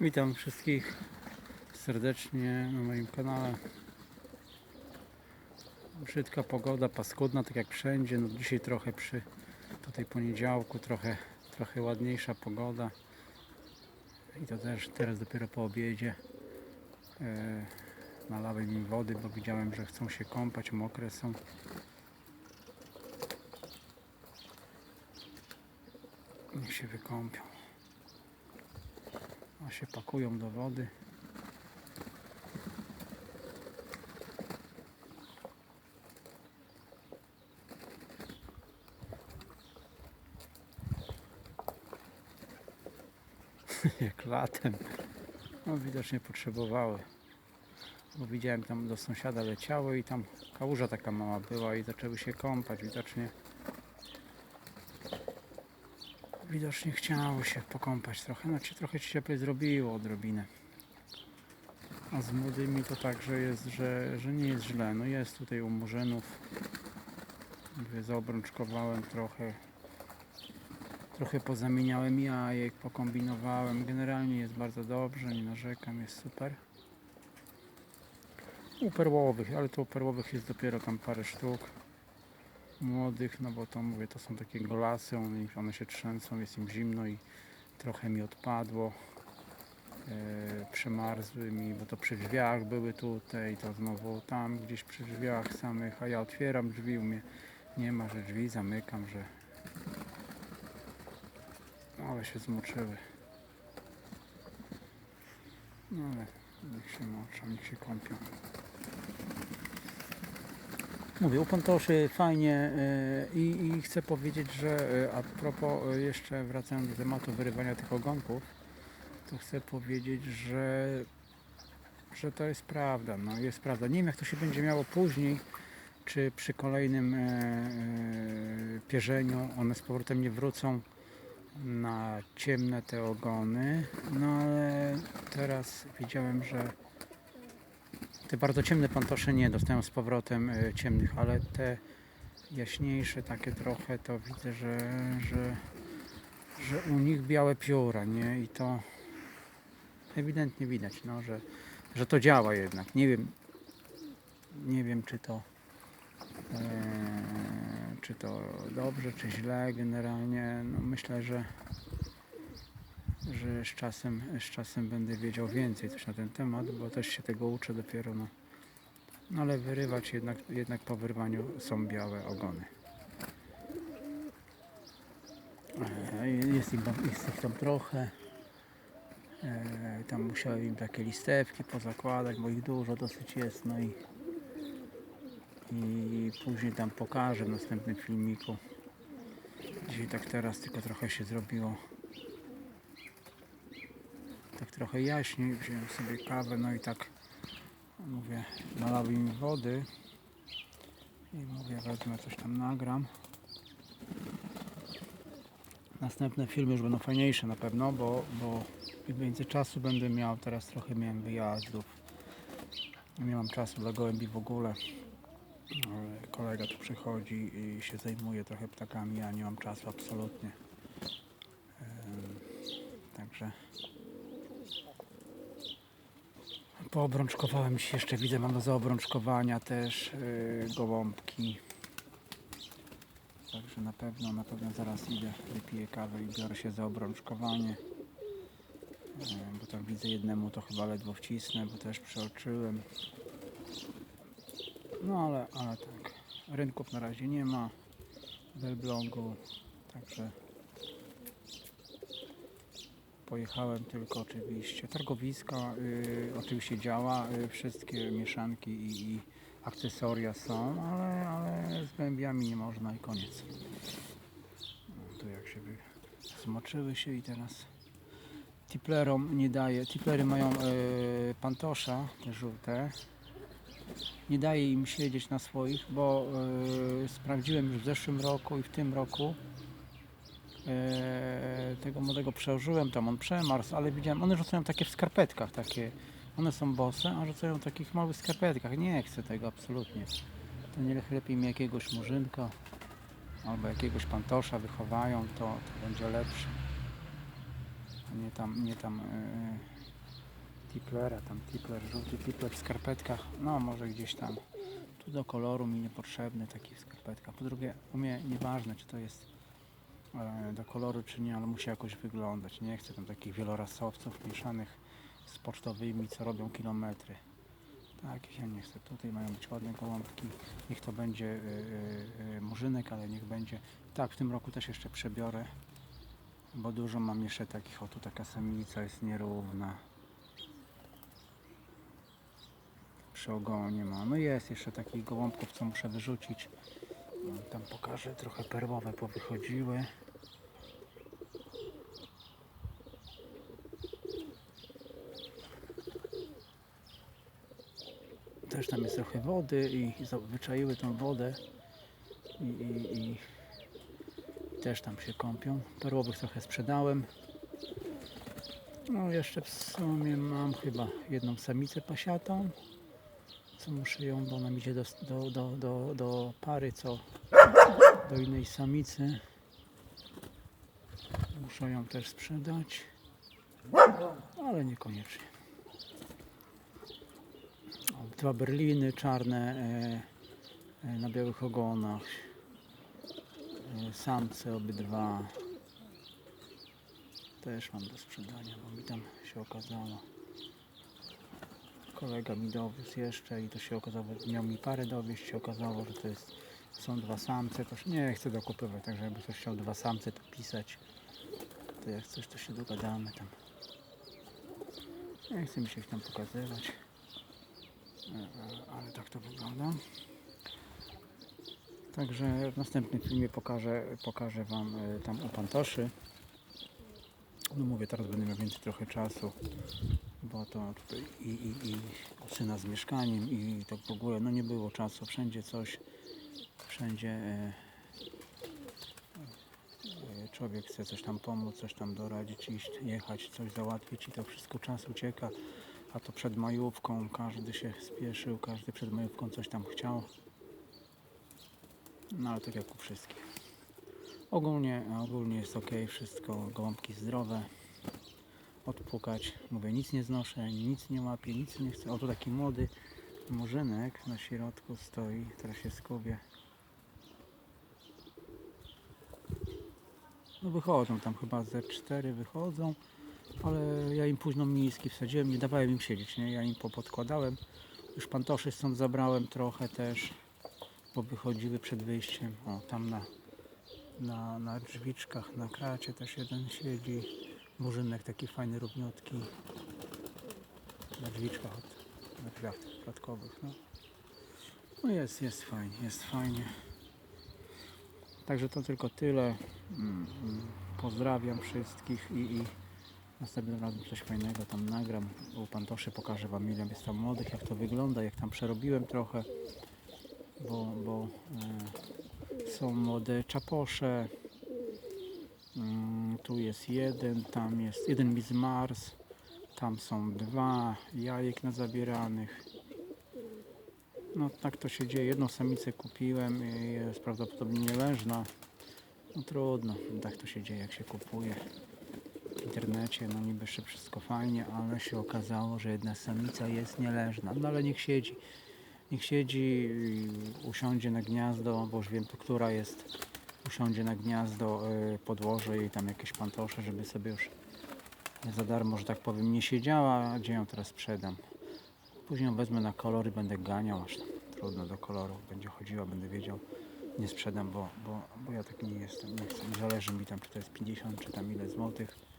Witam wszystkich serdecznie na moim kanale. Brzydka pogoda, paskudna, tak jak wszędzie. No dzisiaj trochę przy tutaj poniedziałku, trochę, trochę ładniejsza pogoda. I to też teraz dopiero po obiedzie. E, nalałem im wody, bo widziałem, że chcą się kąpać, mokre są. Niech się wykąpią. Się pakują do wody. Jak latem. No widocznie potrzebowały. Bo widziałem tam do sąsiada leciały i tam kałuża taka mała była i zaczęły się kąpać. Widocznie widocznie chciało się pokąpać trochę, znaczy trochę ci cieplej zrobiło odrobinę. A z młodymi to także jest, że, że nie jest źle. No jest tutaj u murzynów. Zaobrączkowałem trochę. Trochę pozamieniałem jajek, pokombinowałem. Generalnie jest bardzo dobrze, nie narzekam, jest super. U perłowych, ale to u perłowych jest dopiero tam parę sztuk młodych, no bo to mówię, to są takie golasy, one, one się trzęsą, jest im zimno i trochę mi odpadło. E, przemarzły mi, bo to przy drzwiach były tutaj, to znowu tam gdzieś przy drzwiach samych, a ja otwieram drzwi, u mnie nie ma, że drzwi zamykam, że no, ale się zmoczyły. No ale niech się moczą, niech się kąpią. Mówię, u Pontoszy fajnie e, i, i chcę powiedzieć, że e, a propos e, jeszcze wracając do tematu wyrywania tych ogonków, to chcę powiedzieć, że, że to jest prawda, no jest prawda. Nie wiem jak to się będzie miało później, czy przy kolejnym pierzeniu one z powrotem nie wrócą na ciemne te ogony, no ale teraz widziałem, że te bardzo ciemne pantosze nie dostają z powrotem e, ciemnych, ale te jaśniejsze takie trochę to widzę, że, że, że u nich białe pióra, nie? I to ewidentnie widać, no, że, że to działa jednak. Nie wiem, nie wiem czy to e, czy to dobrze, czy źle generalnie. No, myślę, że że z czasem, z czasem będę wiedział więcej coś na ten temat, bo też się tego uczę dopiero. No, no ale wyrywać jednak, jednak po wyrwaniu są białe ogony. E, Jest, im, tam- jest ich tam trochę. E, Tam musiałem im takie listewki pozakładać, bo ich dużo dosyć jest. No i, i później tam pokażę w następnym filmiku. Dzisiaj tak teraz tylko trochę się zrobiło tak trochę jaśniej, wziąłem sobie kawę, no i tak mówię, nalałem mi wody i mówię, wezmę coś tam nagram. Następne filmy już będą fajniejsze na pewno, bo, bo więcej czasu będę miał, teraz trochę miałem wyjazdów. Nie miałam czasu dla gołębi w ogóle. Kolega tu przychodzi i się zajmuje trochę ptakami, ja nie mam czasu absolutnie. Także Poobrączkowałem się jeszcze, widzę, mam do zaobrączkowania też yy, gołąbki. Także na pewno, na pewno zaraz idę, wypiję kawę i biorę się za obrączkowanie. Yy, bo tam widzę jednemu to chyba ledwo wcisnę, bo też przeoczyłem. No ale, ale tak, rynków na razie nie ma w Elblągu, także Pojechałem tylko oczywiście. Targowiska y, oczywiście działa, y, wszystkie mieszanki i, i akcesoria są, ale, ale z gębiami nie można i koniec. No, tu jak się wy... zmoczyły się i teraz tiplerom nie daje. Tiplery mają y, pantosza, te żółte. Nie daje im siedzieć na swoich, bo y, sprawdziłem już w zeszłym roku i w tym roku tego młodego przełożyłem, tam on przemarzł, ale widziałem, one rzucają takie w skarpetkach, takie, one są bose, a rzucają w takich małych skarpetkach, nie chcę tego absolutnie. To nie lepiej mi jakiegoś murzynka albo jakiegoś pantosza wychowają, to, to będzie lepsze. A nie tam, nie tam e, Tiplera, tam tipler, żółty tipler w skarpetkach, no może gdzieś tam. Tu do koloru mi niepotrzebny taki w skarpetkach. Po drugie, u mnie nieważne czy to jest e, do koloru czy nie, ale musi jakoś wyglądać. Nie chcę tam takich wielorasowców mieszanych z pocztowymi, co robią kilometry. Tak, ja nie chcę. Tutaj mają być ładne gołąbki. Niech to będzie y, y, y, murzynek, ale niech będzie. Tak, w tym roku też jeszcze przebiorę, bo dużo mam jeszcze takich. O, tu taka samica jest nierówna. Przy ogonie ma. No jest jeszcze takich gołąbków, co muszę wyrzucić. Tam pokażę, trochę perłowe powychodziły. Też tam jest trochę wody i za- wyczaiły tą wodę i, i, i też tam się kąpią. Perłowych trochę sprzedałem. No jeszcze w sumie mam chyba jedną samicę pasiatą. Co muszę ją, bo ona idzie do, do, do, do, do pary, co do innej samicy. Muszę ją też sprzedać. Ale niekoniecznie. O, Dwa berliny czarne e, e, na białych ogonach. E, samce obydwa. Też mam do sprzedania, bo mi tam się okazało. Kolega mi dowiózł jeszcze i to się okazało, miał mi parę dowieść, się okazało, że to jest, są dwa samce, to nie chcę dokupywać, także jakby ktoś chciał dwa samce to pisać, to jak coś to się dogadamy tam. Nie chcę mi się ich tam pokazywać, E, e, ale tak to wygląda. Także w następnym filmie pokażę, pokażę Wam e, tam u Pantoszy. No mówię, teraz będę miał więcej trochę czasu, bo to tutaj i, i, i syna z mieszkaniem i tak w ogóle, no nie było czasu, wszędzie coś, wszędzie e, e, człowiek chce coś tam pomóc, coś tam doradzić, iść, jechać, coś załatwić i to wszystko czas ucieka, a to przed majówką każdy się spieszył, każdy przed majówką coś tam chciał. No ale tak jak u wszystkich. Ogólnie, ogólnie jest ok, wszystko, gołąbki zdrowe. Odpukać, mówię, nic nie znoszę, nic nie łapię, nic nie chcę. O, tu taki młody murzynek na środku stoi, teraz się skubie. No wychodzą tam chyba ze cztery wychodzą, ale ja im późno miski wsadziłem, nie dawałem im siedzieć, nie? Ja im popodkładałem. Już pantoszy stąd zabrałem trochę też, bo wychodziły przed wyjściem. O, tam na, na, na drzwiczkach, na kracie też jeden siedzi. Murzynek taki fajny, równiutki. Na drzwiczkach, od, na drzwiach klatkowych, no. No jest, jest fajnie, jest fajnie. Także to tylko tyle. Mm, mm, Pozdrawiam wszystkich i, i następnym razem coś fajnego tam nagram. U Pantoszy pokażę Wam ile jest tam młodych, jak to wygląda, jak tam przerobiłem trochę, bo, bo e, są młode czaposze. Mm, tu jest jeden, tam jest jeden Miss Mars, tam są dwa jajek na zabieranych. No tak to się dzieje. Jedną samicę kupiłem i jest prawdopodobnie nieleżna. No trudno, tak to się dzieje jak się kupuje w internecie. No niby jeszcze wszystko fajnie, ale się okazało, że jedna samica jest nieleżna. No ale niech siedzi. Niech siedzi i usiądzie na gniazdo, bo już wiem tu która jest. Usiądzie na gniazdo, y, podłożę jej tam jakieś pantosze, żeby sobie już za darmo, że tak powiem, nie siedziała, gdzie ją teraz sprzedam. Później ją wezmę na kolor i będę ganiał, aż tam trudno do koloru. Będzie chodziła, będę wiedział. Nie sprzedam, bo, bo, bo ja taki nie jestem. Nie, chcę, zależy mi tam, czy to jest 50, czy tam ile złotych.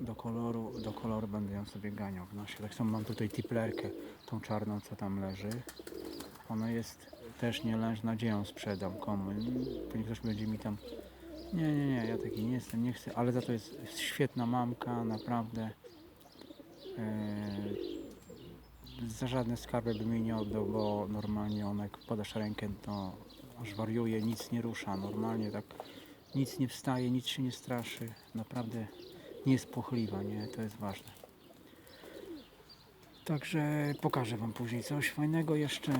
Do koloru, do koloru będę ją sobie ganiał w nosie. Tak samo mam tutaj tiplerkę, tą czarną, co tam leży. Ona jest też nieleżna. Gdzie ją sprzedam? Komu? Pewnie ktoś będzie mi tam... Nie, nie, nie, ja taki nie jestem, nie chcę, ale za to jest świetna mamka, naprawdę. Eee, za żadne skarby bym jej nie oddał, bo normalnie ona jak podasz rękę, to aż wariuje, nic nie rusza, normalnie tak nic nie wstaje, nic się nie straszy, naprawdę nie jest płochliwa, nie, to jest ważne. Także pokażę Wam później coś fajnego jeszcze,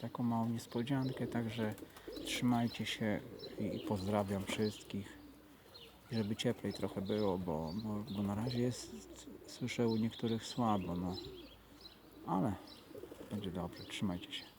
taką małą niespodziankę, także trzymajcie się i pozdrawiam wszystkich. Żeby cieplej trochę było, bo, bo, bo na razie jest Słyszę u niektórych słabo, no. Ale będzie dobrze, trzymajcie się.